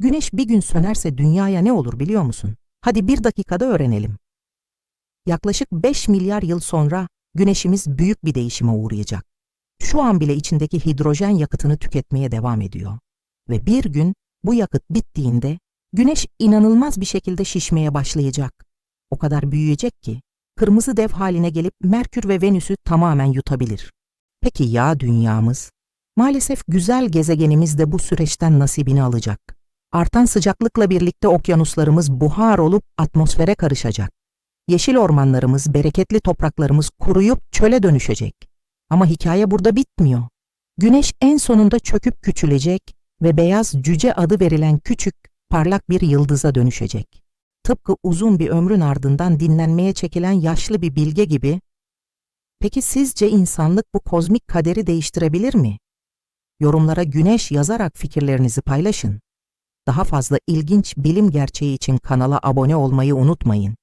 Güneş bir gün sönerse dünyaya ne olur biliyor musun? Hadi bir dakikada öğrenelim. Yaklaşık 5 milyar yıl sonra güneşimiz büyük bir değişime uğrayacak. Şu an bile içindeki hidrojen yakıtını tüketmeye devam ediyor. Ve bir gün bu yakıt bittiğinde güneş inanılmaz bir şekilde şişmeye başlayacak. O kadar büyüyecek ki kırmızı dev haline gelip Merkür ve Venüs'ü tamamen yutabilir. Peki ya dünyamız? Maalesef güzel gezegenimiz de bu süreçten nasibini alacak. Artan sıcaklıkla birlikte okyanuslarımız buhar olup atmosfere karışacak. Yeşil ormanlarımız, bereketli topraklarımız kuruyup çöle dönüşecek. Ama hikaye burada bitmiyor. Güneş en sonunda çöküp küçülecek ve beyaz cüce adı verilen küçük, parlak bir yıldıza dönüşecek. Tıpkı uzun bir ömrün ardından dinlenmeye çekilen yaşlı bir bilge gibi. Peki sizce insanlık bu kozmik kaderi değiştirebilir mi? Yorumlara güneş yazarak fikirlerinizi paylaşın. Daha fazla ilginç bilim gerçeği için kanala abone olmayı unutmayın.